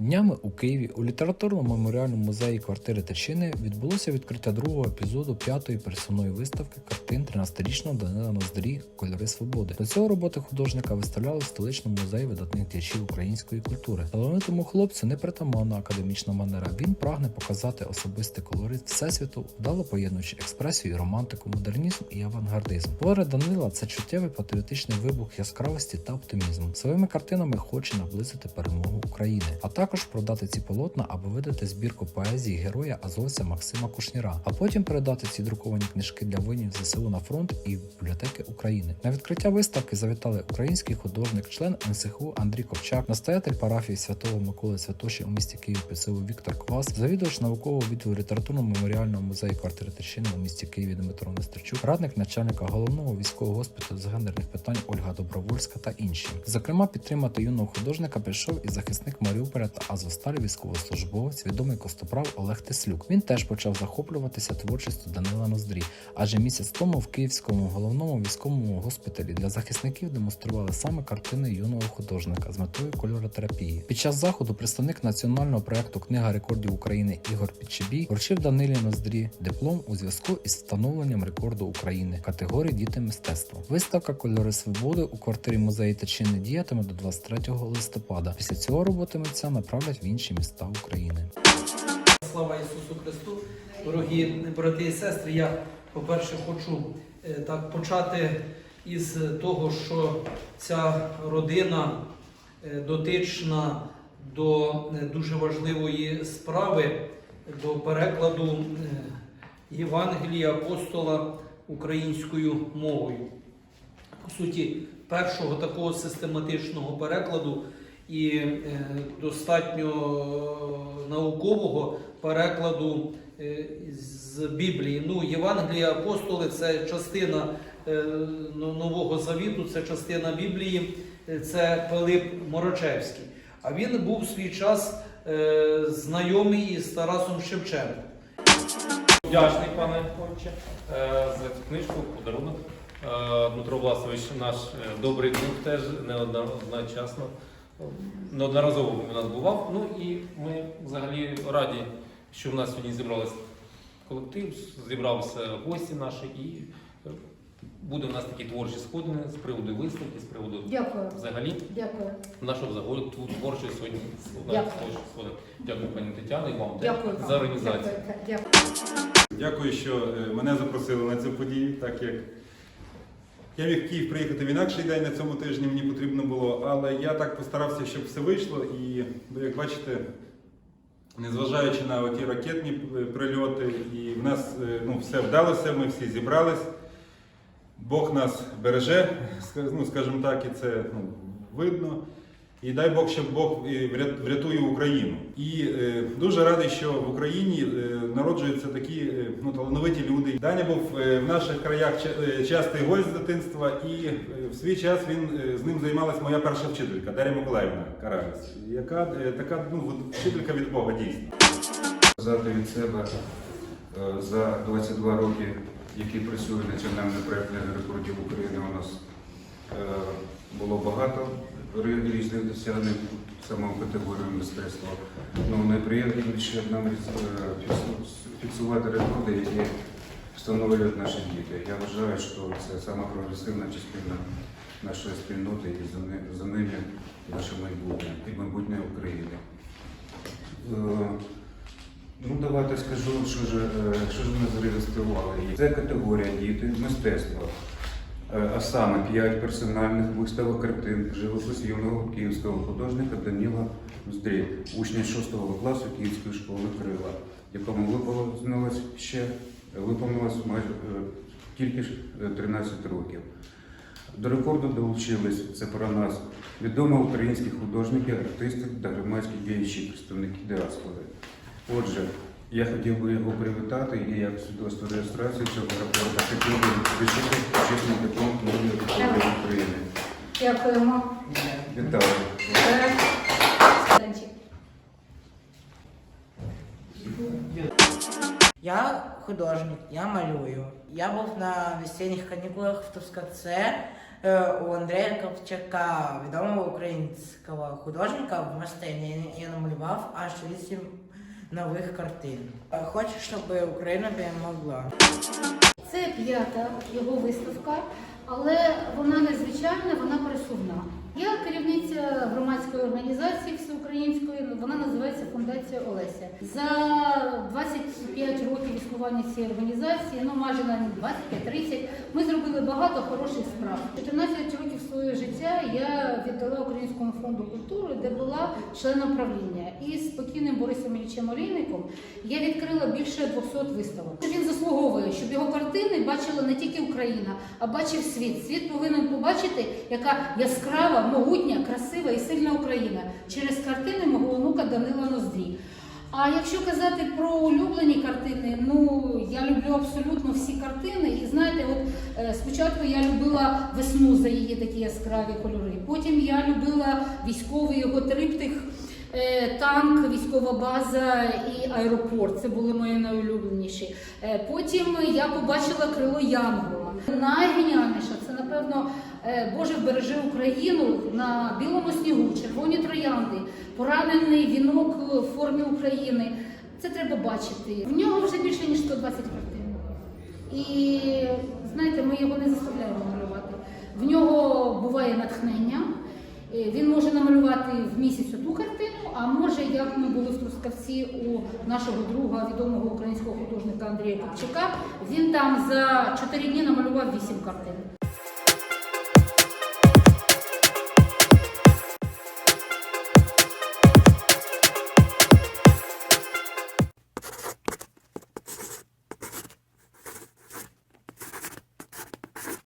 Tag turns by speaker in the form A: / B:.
A: Днями у Києві у літературному меморіальному музеї квартири Тичини відбулося відкриття другого епізоду п'ятої персонної виставки картин 13-річного Данила Ноздрі Кольори свободи. До цього роботи художника виставляли в столичному музеї видатних діячів української культури. Талановитому хлопцю не притаманна академічна манера. Він прагне показати особистий колорит всесвіту, вдало поєднуючи експресію романтику, модернізм і авангардизм. Твори Данила це чуттєвий патріотичний вибух яскравості та оптимізму. Своїми картинами хоче наблизити перемогу України, а також продати ці полотна або видати збірку поезії героя Азовця Максима Кушніра, а потім передати ці друковані книжки для воїнів ЗСУ на фронт і бібліотеки України. На відкриття виставки завітали український художник, член НСХУ Андрій Ковчак, настоятель парафії святого Миколи Святоші у місті Київ ПСУ Віктор Квас, завідувач наукового відділу літературно-меморіального музею квартири Тичини у місті Києві Дмитро Нестерчук, радник начальника головного військового госпіталю з гендерних питань Ольга Добровольська та інші. Зокрема, підтримати юного художника прийшов і захисник Маріуполя та Азовсталі військовослужбовець, відомий костоправ Олег Теслюк. Він теж почав захоплюватися творчістю Данила Ноздрі, адже місяць тому в Київському головному військовому госпіталі для захисників демонстрували саме картини юного художника з метою кольоротерапії. Під час заходу представник національного проекту Книга рекордів України Ігор Підчебій вручив Данилі Ноздрі диплом у зв'язку із встановленням рекорду України категорії Діти мистецтва. Виставка Кольори свободи у квартирі музею Тичини діятиме до 23 листопада. Після цього роботи митця направлять в інші міста України.
B: Слава Ісусу Христу! Дорогі брати і сестри, я, по-перше, хочу е, так почати із того, що ця родина е, дотична до е, дуже важливої справи, до перекладу Євангелія апостола українською мовою. По суті, першого такого систематичного перекладу і е, достатньо наукового перекладу е, з Біблії. Ну, Євангелія апостоли це частина е, ну, Нового Завіту, це частина Біблії, е, це Пилип Морочевський. А він був в свій час е, знайомий із Тарасом Шевченком.
C: Вдячний, пане отче, е, за цю книжку, подарунок. Е, Дмитро Власович, наш е, добрий друг, теж неодночасно, неодноразово у нас бував. Ну і ми взагалі раді, що в нас сьогодні зібралися колектив, зібралися гості наші, і буде у нас такі творчі сходини з приводу виставки, з приводу
D: Дякую.
C: взагалі
D: Дякую.
C: нашого взагалі творчої сьогодні
D: Дякую.
C: сходи. Дякую, пані Тетяно, і вам теж
D: Дякую.
C: за організацію.
D: Дякую. Дякую.
E: Дякую, що е, мене запросили на цю подію, так як я міг в Київ приїхати в інакший день на цьому тижні, мені потрібно було, але я так постарався, щоб все вийшло. І, ну, як бачите, незважаючи на ті ракетні е, прильоти, і в нас е, ну, все вдалося, ми всі зібрались. Бог нас береже, ну, скажімо так, і це ну, видно. І дай Бог, щоб Бог врятує Україну. І е, дуже радий, що в Україні е, народжуються такі е, ну, талановиті люди. Даня був е, в наших краях ча- е, частий гость з дитинства, і е, в свій час він е, з ним займалась моя перша вчителька Дар'я Миколаївна Караліс, яка е, така ну, вчителька від Бога дійсно.
F: Сказати від себе е, за 22 роки, які працює національний проєкт «Книга рекордів України, у нас е, було багато різних досягнень саме в категорії мистецтва. Ну, найприємніше нам е, фіксувати рекорди, які встановлюють наші діти. Я вважаю, що це сама прогресивна частина нашої спільноти і за ними наше майбутнє і майбутнє України. Е, Ну, давайте скажу, що ж, е, що ж ми зареєстрували. Це категорія діти мистецтва. Е, А саме п'ять персональних виставок картин живопис юного київського художника Даніла Здрі, учня 6 класу Київської школи Крила, якому виповнилось ще виповнилось майже е, тільки ж, е, 13 років. До рекорду долучились це про нас відомі українські художники, артисти та громадські діячі, представники діаспори. Отже, я хотів би його привітати і як свідоцтво реєстрації цього рапорту хотів би вручити почесний диплом книги рекордів України.
D: Дякуємо.
F: Вітаю.
G: Я художник, я малюю. Я був на весенніх канікулах в Трускавце е, у Андрія Ковчака, відомого українського художника в Мастині. Я намалював аж вісім нових картин. Е, Хочу, щоб Україна могла.
D: Це п'ята його виставка, але вона незвичайна, вона пересувна. Я керівниця громадської організації всеукраїнської, вона називається Фундація Олеся. За 25 років існування цієї організації, ну майже на 25-30, ми зробили багато хороших справ. 14 років свого життя я віддала Українському фонду культури, де була членом правління. І з покійним Борисом Іллічем Олійником я відкрила більше 200 виставок. Він заслуговує, щоб його картини бачила не тільки Україна, а бачив світ. Світ повинен побачити, яка яскрава, могутня, красива і сильна Україна через картини мого онука Данила Ноздрі. А якщо казати про улюблені картини, ну я люблю абсолютно всі картини. І знаєте, от е, спочатку я любила весну за її такі яскраві кольори. Потім я любила військовий його триптих. Е, Танк, військова база і аеропорт це були мої найулюбленіші. Е, Потім я побачила крило Янгола. Найгеніальніше це, напевно, Боже бережи Україну на білому снігу, червоні троянди, поранений вінок в формі України. Це треба бачити. В нього вже більше ніж 120 картин. І знаєте, ми його не заставляємо малювати. В нього буває натхнення. Е, Він може намалювати в місяць одну картину, а може, як ми були в Трускавці у нашого друга, відомого українського художника Андрія Копчака, він там за 4 дні намалював 8 картин.